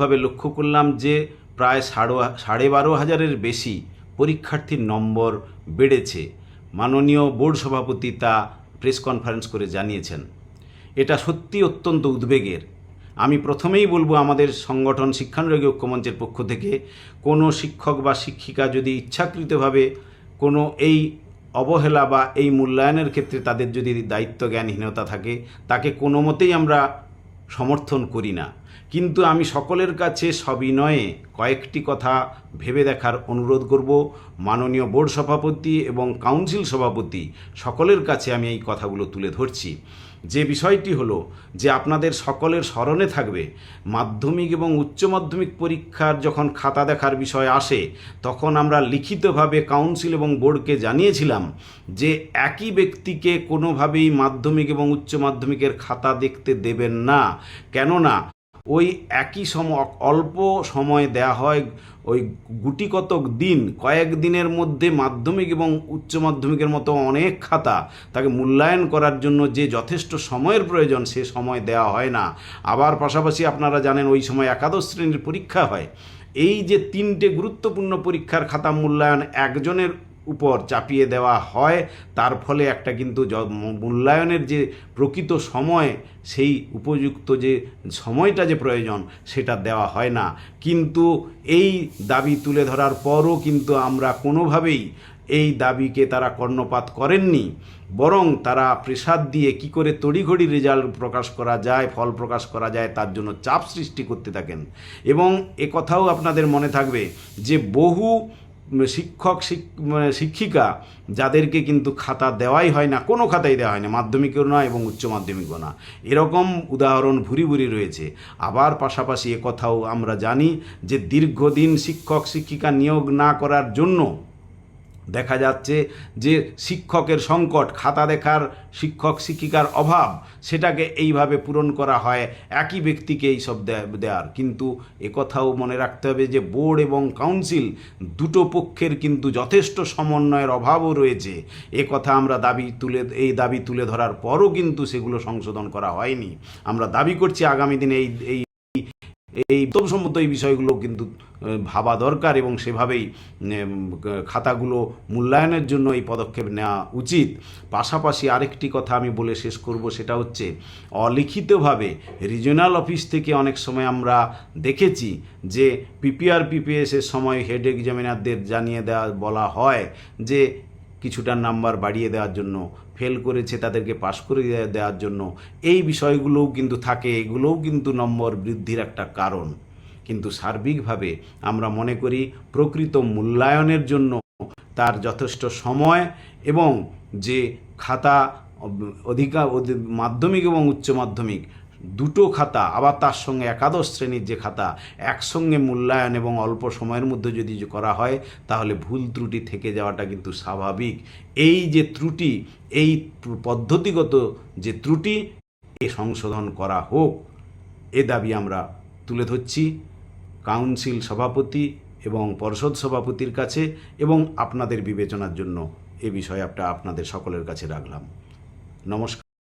ভাবে লক্ষ্য করলাম যে প্রায় সাড়ে বারো হাজারের বেশি পরীক্ষার্থীর নম্বর বেড়েছে। মাননীয় বোর্ড সভাপতি তা প্রেস কনফারেন্স করে জানিয়েছেন। এটা সত্যি অত্যন্ত উদ্বেগের। আমি প্রথমেই বলব আমাদের সংগঠন শিক্ষানুরাগী ঐক্যমঞ্চের পক্ষ থেকে, কোনো শিক্ষক বা শিক্ষিকা যদি ইচ্ছাকৃতভাবে কোনো এই অবহেলা বা এই মূল্যায়নের ক্ষেত্রে তাদের যদি দায়িত্ব জ্ঞানহীনতা থাকে, তাকে কোনো মতেই আমরা সমর্থন করি না। কিন্তু আমি সকলের কাছে সবিনয়ে কয়েকটি কথা ভেবে দেখার অনুরোধ করব। মাননীয় বোর্ড সভাপতি এবং কাউন্সিল সভাপতি সকলের কাছে আমি এই কথাগুলো তুলে ধরছি। যে বিষয়টি হলো যে আপনাদের সকলের স্মরণে থাকবে, মাধ্যমিক এবং উচ্চ মাধ্যমিক পরীক্ষার যখন খাতা দেখার বিষয় আসে, তখন আমরা লিখিতভাবে কাউন্সিল এবং বোর্ডকে জানিয়েছিলাম যে একই ব্যক্তিকে কোনোভাবেই মাধ্যমিক এবং উচ্চ মাধ্যমিকের খাতা দেখতে দেবেন না। কেননা ওই একই সময়, অল্প সময় দেয়া হয় ওই গুটি কতক দিন। কয়েক দিনের মধ্যে মাধ্যমিক এবং উচ্চ মাধ্যমিকের মতো অনেক খাতা তাকে মূল্যায়ন করার জন্য যে যথেষ্ট সময়ের প্রয়োজন সে সময় দেওয়া হয় না। আবার পাশাপাশি আপনারা জানেন ওই সময় একাদশ শ্রেণির পরীক্ষা হয়। এই যে তিনটে গুরুত্বপূর্ণ পরীক্ষার খাতা মূল্যায়ন একজনের উপর চাপিয়ে দেওয়া হয়, তার ফলে একটা কিন্তু মূল্যায়নের যে প্রকৃত সময়, সেই উপযুক্ত যে সময়টা যে প্রয়োজন, সেটা দেওয়া হয় না। কিন্তু এই দাবি তুলে ধরার পরও কিন্তু আমরা কোনোভাবেই এই দাবিকে তারা কর্ণপাত করেননি, বরং তারা প্রেসাদ দিয়ে কি করে তড়িঘড়ি রেজাল্ট প্রকাশ করা যায়, ফল প্রকাশ করা যায়, তার জন্য চাপ সৃষ্টি করতে থাকেন। এবং এ কথাও আপনাদের মনে থাকবে যে বহু শিক্ষক, শিক- মানে শিক্ষিকা যাদেরকে কিন্তু খাতা দেওয়াই হয় না, কোনো খাতাই দেওয়া হয় না, মাধ্যমিকও না এবং উচ্চ মাধ্যমিকও না। এরকম উদাহরণ ভুরি ভুরি রয়েছে। আবার পাশাপাশি কথাও আমরা জানি যে দীর্ঘদিন শিক্ষক, শিক্ষিকা নিয়োগ না করার জন্য দেখা যাচ্ছে যে শিক্ষকের সংকট, খাতা দেখার শিক্ষক, শিক্ষিকার অভাব, সেটাকে এইভাবে পূরণ করা হয়, একই ব্যক্তিকে এইসব দেওয়ার কিন্তু একথাও মনে রাখতে হবে যে বোর্ড এবং কাউন্সিল দুটো পক্ষের কিন্তু যথেষ্ট সমন্বয়ের অভাবও রয়েছে। এ কথা আমরা দাবি তুলে, এই দাবি তুলে ধরার পরও কিন্তু সেগুলো সংশোধন করা হয়নি। আমরা দাবি করছি আগামী দিনে এই এই এই সম্মত এই বিষয়গুলো কিন্তু ভাবা দরকার এবং সেভাবেই খাতাগুলো মূল্যায়নের জন্য এই পদক্ষেপ নেওয়া উচিত। পাশাপাশি আরেকটি কথা আমি বলে শেষ করব, সেটা হচ্ছে অলিখিতভাবে রিজিওনাল অফিস থেকে অনেক সময় আমরা দেখেছি যে পিপিআর পিপিএসের সময় হেড এক্সামিনারদের জানিয়ে দেওয়া বলা হয় যে কিছুটা নাম্বার বাড়িয়ে দেওয়ার জন্য, ফেল করেছে তাদেরকে পাশ করে দেওয়ার জন্য, এই বিষয়গুলোও কিন্তু থাকে, এগুলোও কিন্তু নম্বর বৃদ্ধির একটা কারণ। কিন্তু সার্বিকভাবে আমরা মনে করি প্রকৃত মূল্যায়নের জন্য তার যথেষ্ট সময় এবং যে খাতা অধিকা, অধি- মাধ্যমিক এবং উচ্চ মাধ্যমিক দুটো খাতা, আবার তার সঙ্গে একাদশ শ্রেণির যে খাতা, একসঙ্গে মূল্যায়ন এবং অল্প সময়ের মধ্যে যদি করা হয়, তাহলে ভুল ত্রুটি থেকে যাওয়াটা কিন্তু স্বাভাবিক। এই যে ত্রুটি, এই পদ্ধতিগত যে ত্রুটি, এ সংশোধন করা হোক। এ দাবি আমরা তুলে ধরছি কাউন্সিল সভাপতি এবং পর্ষদ সভাপতির কাছে এবং আপনাদের বিবেচনার জন্য। এ বিষয়ে আপনাদের সকলের কাছে রাখলাম। নমস্কার।